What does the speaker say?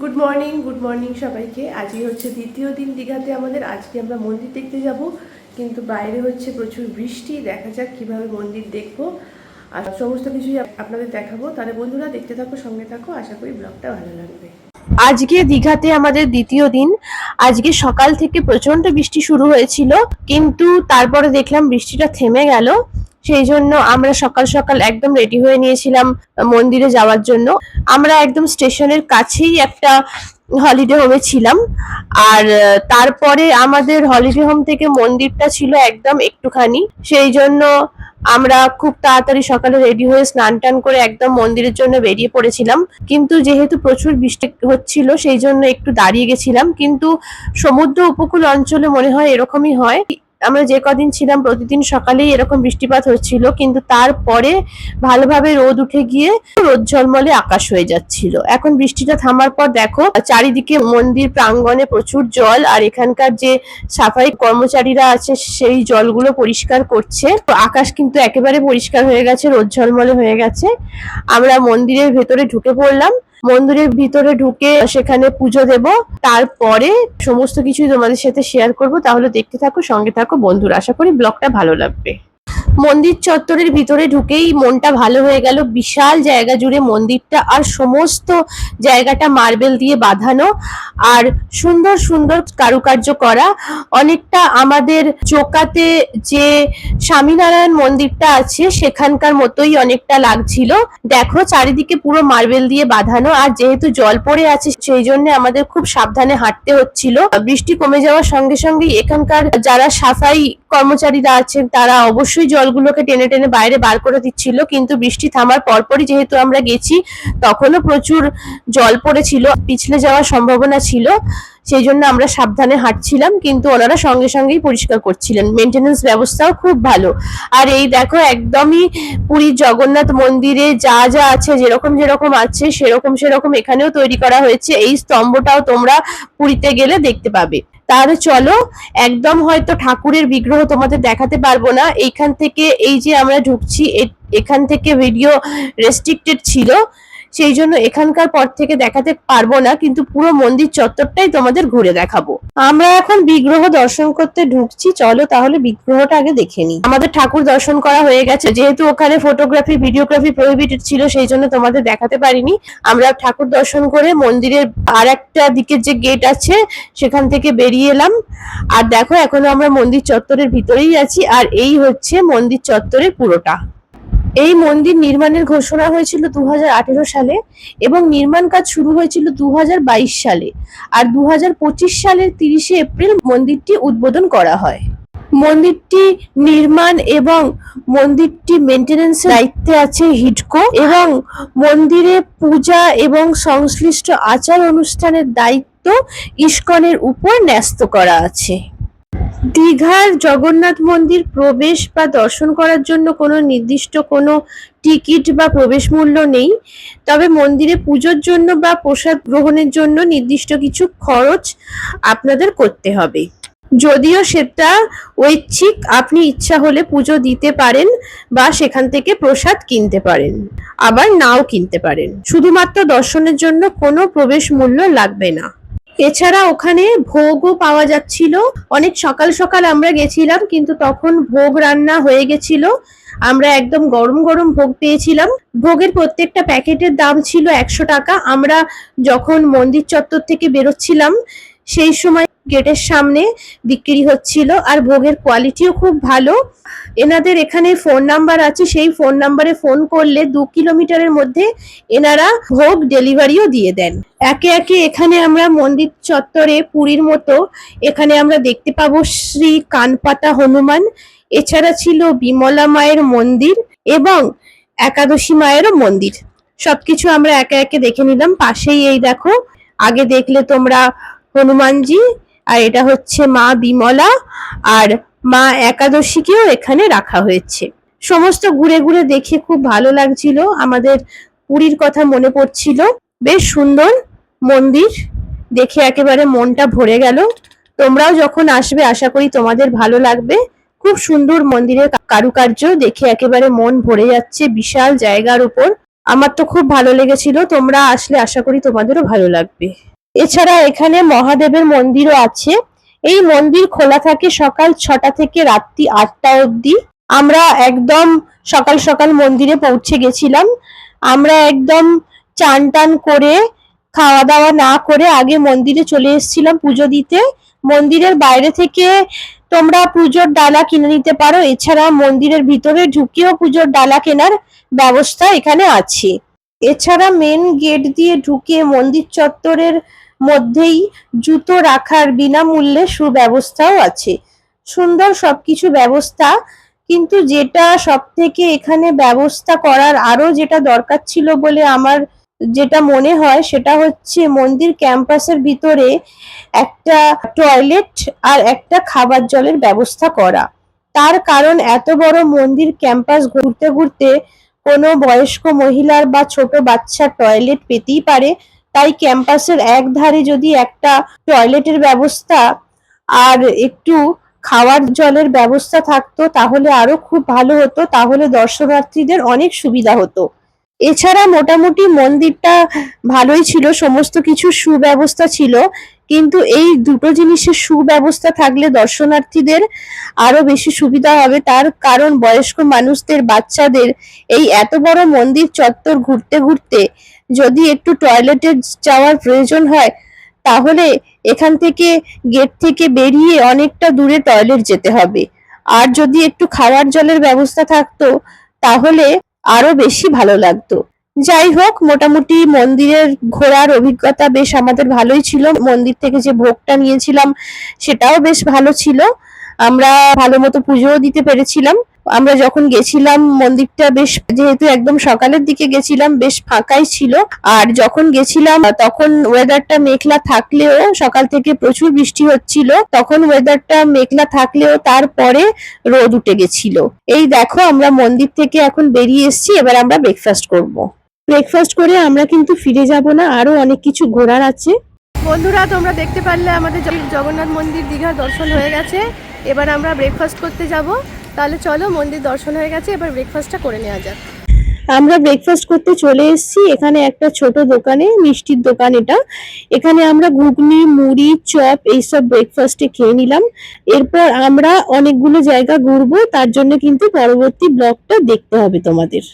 Good morning good morning সবাইকে। আজকে হচ্ছে দ্বিতীয় দিন দীঘাতে আমাদের। আজকে আমরা মন্দির দেখতে যাব। কিন্তু বাইরে হচ্ছে প্রচুর বৃষ্টি। দেখা যাক কীভাবে মন্দির দেখব। আর সমস্ত কিছুই আপনাদের দেখাবো। তাহলে বন্ধুরা, দেখতে থাকো, সঙ্গে থাকো। আশা করি ব্লগটা ভালো লাগবে। আজকে দীঘাতে আমাদের দ্বিতীয় দিন। আজকে সকাল থেকে প্রচণ্ড বৃষ্টি শুরু হয়েছিল। কিন্তু তারপরে দেখলাম বৃষ্টিটা থেমে গেল। সেই জন্য আমরা সকাল সকাল একদম রেডি হয়ে নিয়েছিলাম মন্দিরে যাওয়ার জন্য। আমরা একদম স্টেশনের কাছেই একটা হলিডে হোমে ছিলাম। আর তারপরে আমাদের হলিডে হোম থেকে মন্দিরটা ছিল একদম একটুখানি। সেই জন্য আমরা খুব তাড়াতাড়ি সকালে রেডি হয়ে স্নান টান করে একদম মন্দিরের জন্য বেরিয়ে পড়েছিলাম। কিন্তু যেহেতু প্রচুর বৃষ্টি হচ্ছিল, সেই জন্য একটু দাঁড়িয়ে গেছিলাম। কিন্তু সমুদ্র উপকূল অঞ্চলে মনে হয় এরকমই হয়। আমরা যে কদিন ছিলাম প্রতিদিন সকালেই এরকম বৃষ্টিপাত হচ্ছিল, কিন্তু তারপরে ভালোভাবে রোদ উঠে গিয়ে রোদ ঝলমলে আকাশ হয়ে যাচ্ছিল। এখন বৃষ্টিটা থামার পর দেখো, চারিদিকে মন্দির প্রাঙ্গণে প্রচুর জল আর এখানকার যে সাফাই কর্মচারীরা আছে সেই জলগুলো পরিষ্কার করছে। আকাশ কিন্তু একেবারে পরিষ্কার হয়ে গেছে, রোদ ঝলমলে হয়ে গেছে। আমরা মন্দিরের ভেতরে ঢুকে পড়লাম। মন্দিরের ভিতরে ঢুকে সেখানে পুজো দেব। তারপরে সমস্ত কিছুই তোমাদের সাথে শেয়ার করব। তাহলে দেখতে থাকো, সঙ্গে থাকো। বন্ধুরা, আশা করি ব্লগটা ভালো লাগবে। মন্দির চত্বরের ভিতরে ঢুকেই মনটা ভালো হয়ে গেল। বিশাল জায়গা জুড়ে মন্দিরটা আর সমস্ত জায়গাটা মার্বেল দিয়ে বাঁধানো আর সুন্দর সুন্দর কারুকার্য করা। অনেকটা আমাদের চোকাতে যে স্বামীনারায়ণ মন্দিরটা আছে, সেখানকার মতোই অনেকটা লাগছিল। দেখো চারিদিকে পুরো মার্বেল দিয়ে বাঁধানো আর যেহেতু জল পড়ে আছে, সেই জন্য আমাদের খুব সাবধানে হাঁটতে হচ্ছিল। বৃষ্টি কমে যাওয়ার সঙ্গে সঙ্গে এখানকার যারা সাফাই কর্মচারীরা আছেন, তারা অবশ্যই জলগুলোকে টেনে টেনে বাইরে বার করে দিচ্ছিল, কিন্তু বৃষ্টি থামার পরপরই যেহেতু আমরা গেছি, তখনও প্রচুর জল পড়েছিল, পিছলে যাওয়ার সম্ভাবনা ছিল। সেই জন্য আমরা সাবধানে হাঁটছিলাম, কিন্তু ওনারা সঙ্গে সঙ্গেই পরিষ্কার করছিলেন। মেনটেনেন্স ব্যবস্থাও খুব ভালো। আর এই দেখো, একদমই পুরীর জগন্নাথ মন্দিরে যা যা আছে, যেরকম যেরকম আছে, সেরকম সেরকম এখানেও তৈরি করা হয়েছে। এই স্তম্ভটাও তোমরা পুরীতে গেলে দেখতে পাবে। তাহলে চলো, একদম হয়তো ঠাকুরের বিগ্রহ তোমাদের দেখাতে পারব না। এইখান থেকে এই যে আমরা ঢুকছি এখান থেকে ভিডিও রেস্ট্রিক্টেড ছিল। সেই জন্য এখানকার পর থেকে দেখাতে পারব না, কিন্তু পুরো মন্দির চত্বরটাই তোমাদের ঘুরে দেখাবো। আমরা এখন বিগ্রহ দর্শন করতে ঢুকছি, চলো তাহলে বিগ্রহটা আগে দেখে নিই। আমাদের ঠাকুর দর্শন করা হয়ে গেছে, যেহেতু ওখানে ফটোগ্রাফি ভিডিওগ্রাফি প্রহিবিটেড ছিল, সেই জন্য তোমাদের দেখাতে পারিনি। আমরা ঠাকুর দর্শন করে মন্দিরের আর একটা দিকের যে গেট আছে, সেখান থেকে বেরিয়ে এলাম। আর দেখো, এখনও আমরা মন্দির চত্বরের ভিতরেই আছি, আর এই হচ্ছে মন্দির চত্বরের পুরোটা। এই মন্দির নির্মাণের ঘোষণা হয়েছিল দু হাজার আঠেরো সালে এবং নির্মাণ কাজ শুরু হয়েছিল দু হাজার বাইশ সালে। আর দু হাজার পঁচিশ সালের তিরিশে এপ্রিল মন্দিরটি উদ্বোধন করা হয়। মন্দিরটি নির্মাণ এবং মন্দিরটি মেনটেন্যান্স দায়িত্বে আছে হিটকো এবং মন্দিরে পূজা এবং সংশ্লিষ্ট আচার অনুষ্ঠানের দায়িত্ব ইস্কনের উপর ন্যস্ত করা আছে। দীঘার জগন্নাথ মন্দির প্রবেশ বা দর্শন করার জন্য কোনো নির্দিষ্ট কোনো টিকিট বা প্রবেশ মূল্য নেই। তবে মন্দিরে পুজোর জন্য বা প্রসাদ গ্রহণের জন্য নির্দিষ্ট কিছু খরচ আপনাদের করতে হবে। যদিও সেটা ঐচ্ছিক, আপনি ইচ্ছা হলে পুজো দিতে পারেন বা সেখান থেকে প্রসাদ কিনতে পারেন, আবার নাও কিনতে পারেন। শুধুমাত্র দর্শনের জন্য কোনো প্রবেশ মূল্য লাগবে না। এছাড়া ওখানে ভোগও পাওয়া যাচ্ছিল। অনেক সকাল সকাল আমরা গেছিলাম, কিন্তু তখন ভোগ রান্না হয়ে গেছিল। আমরা একদম গরম গরম ভোগ পেয়েছিলাম। ভোগের প্রত্যেকটা প্যাকেটের দাম ছিল একশো টাকা। আমরা যখন মন্দির চত্বর থেকে বেরোচ্ছিলাম সেই সময় গেটের সামনে বিক্রি হচ্ছিল আর ভোগের কোয়ালিটিও খুব ভালো। এনাদের এখানে ফোন নাম্বার আছে, সেই ফোন নাম্বারে ফোন করলে দু কিলোমিটারের মধ্যে এনারা ভোগ ডেলিভারিও দিয়ে দেন। একে একে এখানে আমরা মন্দির চত্বরে, পুরীর মতো এখানে আমরা দেখতে পাবো শ্রী কানপাতা হনুমান। এছাড়া ছিল বিমলা মায়ের মন্দির এবং একাদশী মায়েরও মন্দির। সবকিছু আমরা একে একে দেখে নিলাম। পাশেই এই দেখো, আগে দেখলে তোমরা হনুমানজি, আর এটা হচ্ছে মা বিমলা, আর মা একাদশীকেও এখানে রাখা হয়েছে। সমস্ত ঘুরে ঘুরে দেখে খুব ভালো লাগছিল, আমাদের পুরীর কথা মনে পড়ছিল। বেশ সুন্দর মন্দির, দেখে একেবারে মনটা ভরে গেল। তোমরাও যখন আসবে, আশা করি তোমাদের ভালো লাগবে। খুব সুন্দর মন্দিরের কারুকার্য, দেখে একেবারে মন ভরে যাচ্ছে বিশাল জায়গার উপর। আমার তো খুব ভালো লেগেছিল, তোমরা আসলে আশা করি তোমাদেরও ভালো লাগবে। এছাড়া এখানে মহাদেবের মন্দিরও আছে। এই মন্দির খোলা থাকে সকাল ছটা থেকে রাত্রি আটটা অবধি। আমরা একদম সকাল সকাল মন্দিরে পৌঁছে গেছিলাম। আমরা একদম চান টান করে, খাওয়া দাওয়া না করে আগে মন্দিরে চলে এসেছিলাম পুজো দিতে। মন্দিরের বাইরে থেকে তোমরা পুজোর ডালা কিনে নিতে পারো। এছাড়া মন্দিরের ভিতরে ঢুকেও পুজোর ডালা কেনার ব্যবস্থা এখানে আছে। এছাড়া মেন গেট দিয়ে ঢুকে মন্দির চত্বরের মধ্যেই জুতো রাখার বিনামূল্যে সুব্যবস্থাও আছে। সুন্দর সবকিছু ব্যবস্থা, কিন্তু যেটা সব থেকে এখানে ব্যবস্থা করার আরও যেটা দরকার ছিল বলে আমার যেটা মনে হয়, সেটা হচ্ছে মন্দির ক্যাম্পাসের ভিতরে একটা টয়লেট আর একটা খাবার জলের ব্যবস্থা করা। তার কারণ এত বড় মন্দির ক্যাম্পাস ঘুরতে ঘুরতে কোনো বয়স্ক মহিলার বা ছোট বাচ্চার টয়লেট পেতেই পারে। তাই ক্যাম্পাসের এক ধারে যদি একটা টয়লেটের ব্যবস্থা আর একটু খাওয়ার জলের ব্যবস্থা থাকতো, তাহলে আরও খুব ভালো হতো, তাহলে দর্শনার্থীদের অনেক সুবিধা হতো। এছাড়া মোটামুটি মন্দিরটা ভালোই ছিল, সমস্ত কিছু সুব্যবস্থা ছিল, কিন্তু এই দুটো জিনিসের সুব্যবস্থা থাকলে দর্শনার্থীদের আরও বেশি সুবিধা হবে। তার কারণ বয়স্ক মানুষদের, বাচ্চাদের, এই এত বড় মন্দির চত্বর ঘুরতে ঘুরতে যদি একটু টয়লেটে যাওয়ার প্রয়োজন হয়, তাহলে এখান থেকে গেট থেকে বেরিয়ে অনেকটা দূরে টয়লেট যেতে হবে। আর যদি একটু খাওয়ার জলের ব্যবস্থা থাকতো, তাহলে আরও বেশি ভালো লাগতো। যাই হোক, মোটামুটি মন্দিরের ঘোরার অভিজ্ঞতা বেশ আমাদের ভালোই ছিল। মন্দির থেকে যে ভোগটা নিয়েছিলাম, সেটাও বেশ ভালো ছিল। আমরা ভালো মতো পুজোও দিতে পেরেছিলাম। আমরা যখন গেছিলাম, মন্দিরটা বেশ, যেহেতু একদম সকালের দিকে গেছিলাম, বেশ ফাঁকাই ছিল। আর যখন গেছিলাম, তখন ওয়েদারটা মেঘলা থাকলেও সকাল থেকে প্রচুর বৃষ্টি হচ্ছিল। তখন ওয়েদারটা মেঘলা থাকলেও তারপরে রোদ উঠে গেছিল। এই দেখো, আমরা মন্দির থেকে এখন বেরিয়ে এসেছি, এবার আমরা ব্রেকফাস্ট করব। ব্রেকফাস্ট করে আমরা কিন্তু ফিরে যাব না, আরও অনেক কিছু ঘোরার আছে। বন্ধুরা, তোমরা দেখতে পারলে আমাদের জগন্নাথ মন্দির দীঘার দর্শন হয়ে গেছে। এবার আমরা ব্রেকফাস্ট করতে যাব। তাহলে চলো, মন্দির দর্শন হয়ে গেছে, এবার ব্রেকফাস্টটা করে নেওয়া যাক। আমরা ব্রেকফাস্ট করতে চলে এসেছি, এখানে একটা ছোট দোকানে, মিষ্টির দোকান এটা। এখানে আমরা ঘুগনি, মুড়ি, চপ এইসব ব্রেকফাস্টে খেয়ে নিলাম। এরপর আমরা অনেকগুলো জায়গা ঘুরবো, তার জন্য কিন্তু পরবর্তী ব্লগটা দেখতে হবে তোমাদের।